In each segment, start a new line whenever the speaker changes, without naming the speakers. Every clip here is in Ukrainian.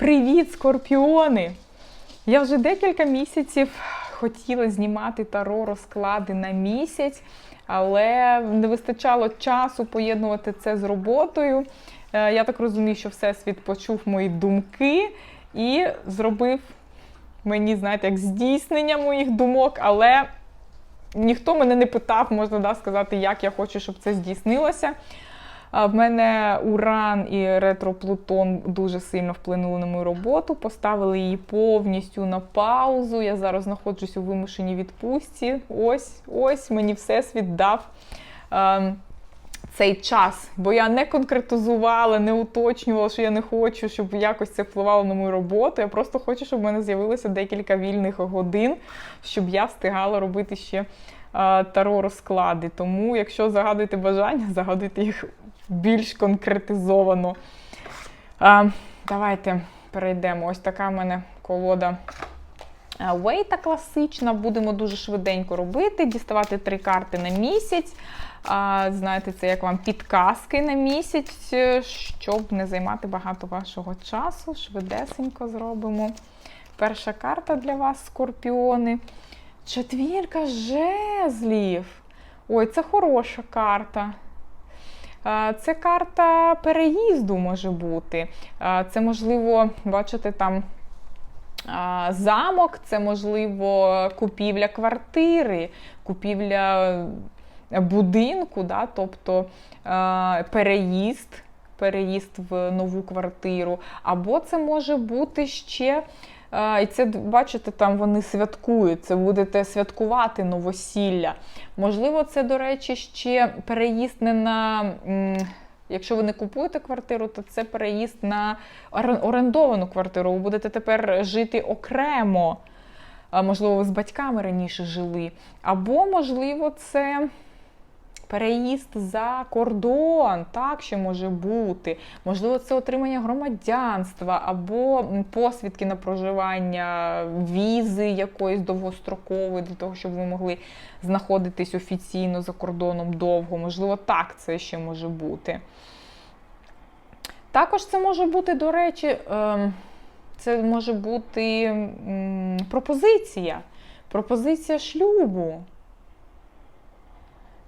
Привіт, скорпіони! Я вже декілька місяців хотіла знімати таро розклади на місяць, але не вистачало часу поєднувати це з роботою. Е, Я так розумію, що Всесвіт почув мої думки і зробив мені, знаєте, як здійснення моїх думок, але ніхто мене не питав, можна да, сказати, як я хочу, щоб це здійснилося. В мене Уран і ретро-Плутон дуже сильно вплинули на мою роботу, поставили її повністю на паузу. Я зараз знаходжусь у вимушеній відпустці. Ось, ось мені всесвіт дав е, цей час, бо я не конкретизувала, не уточнювала, що я не хочу, щоб якось це впливало на мою роботу. Я просто хочу, щоб в мене з'явилося декілька вільних годин, щоб я встигала робити ще е, таро розклади. Тому, якщо загадуєте бажання, загадуйте їх більш конкретизовано. А, давайте перейдемо. Ось така в мене колода Вейта класична. Будемо дуже швиденько робити, діставати три карти на місяць. А, знаєте, це як вам підказки на місяць, е, щоб не займати багато вашого часу. Швидесенько зробимо. Перша карта для вас, скорпіони. Четвірка жезлів. Ой, це хороша карта. Це карта переїзду може бути. Це можливо, бачите, там замок, це можливо купівля квартири, купівля будинку, да? тобто переїзд, переїзд в нову квартиру. Або це може бути ще. І це, бачите, там вони святкують, це будете святкувати новосілля. Можливо, це, до речі, ще переїзд не на. Якщо ви не купуєте квартиру, то це переїзд на орендовану квартиру. Ви будете тепер жити окремо. Можливо, ви з батьками раніше жили. Або, можливо, це переїзд за кордон, так що може бути. Можливо, це отримання громадянства, або посвідки на проживання, візи якоїсь довгострокової, для того, щоб ви могли знаходитись офіційно за кордоном довго. Можливо, так це ще може бути. Також це може бути, до речі, ем, це може бути пропозиція. Пропозиція шлюбу.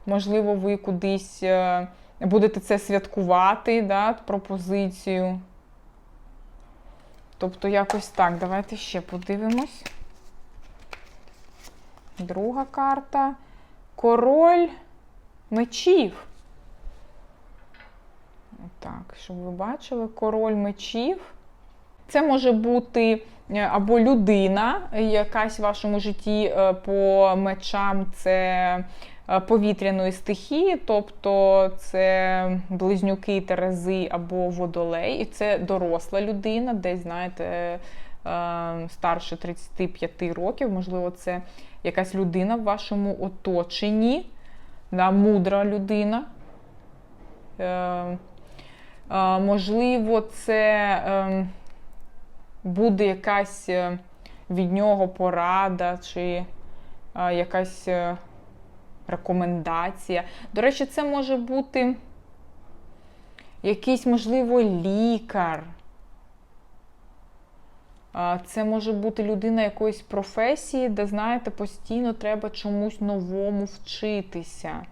Можливо, ви кудись е, будете це святкувати, да, пропозицію. Тобто, якось так. Давайте ще подивимось. Друга карта. Король мечів. Так, щоб ви бачили, король мечів. Це може бути е, або людина, якась в вашому житті е, по мечам це повітряної стихії, тобто це близнюки, терези або водолей. І це доросла людина, десь, знаєте, е, старше 35 років. Можливо, це якась людина в вашому оточенні, да, мудра людина. Е, е, Можливо, це е, буде якась е, від нього порада чи е, якась е, рекомендація. До речі, це може бути якийсь, можливо, лікар. Це може бути людина якоїсь професії, де, знаєте, постійно треба чомусь новому вчитися.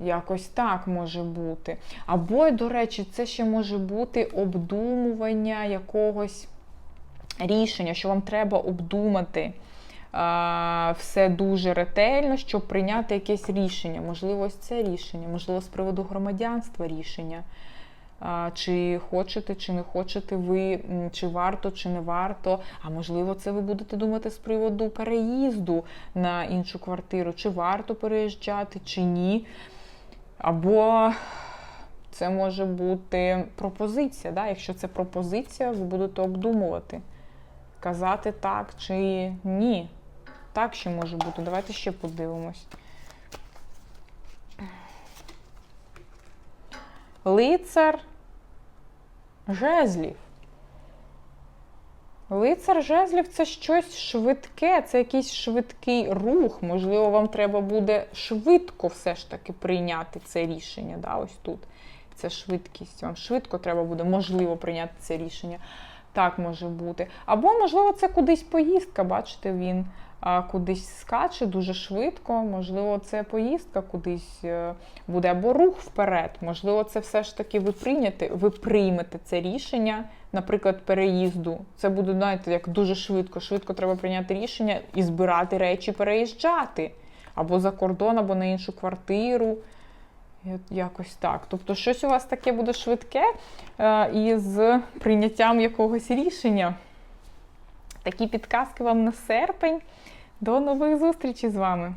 Якось так може бути. Або, до речі, це ще може бути обдумування якогось рішення, що вам треба обдумати все дуже ретельно, щоб прийняти якесь рішення. Можливо, ось це рішення, можливо, з приводу громадянства рішення. Чи хочете, чи не хочете ви, чи варто, чи не варто. А можливо, це ви будете думати з приводу переїзду на іншу квартиру, чи варто переїжджати, чи ні. Або це може бути пропозиція. Да? Якщо це пропозиція, ви будете обдумувати, казати так чи ні. Так ще може бути. Давайте ще подивимось. Лицар жезлів. Лицар жезлів це щось швидке, це якийсь швидкий рух. Можливо, вам треба буде швидко все ж таки прийняти це рішення. Да, ось тут. Це швидкість. Вам швидко треба буде, можливо, прийняти це рішення. Так може бути. Або, можливо, це кудись поїздка. Бачите, він кудись скаче дуже швидко. Можливо, це поїздка кудись е, буде, або рух вперед. Можливо, це все ж таки ви прийняте, ви приймете це рішення, наприклад, переїзду. Це буде, знаєте, як дуже швидко. Швидко треба прийняти рішення і збирати речі, переїжджати. Або за кордон, або на іншу квартиру. Якось так. Тобто, щось у вас таке буде швидке е, із прийняттям якогось рішення. Такі підказки вам на серпень. До нових зустрічей з вами!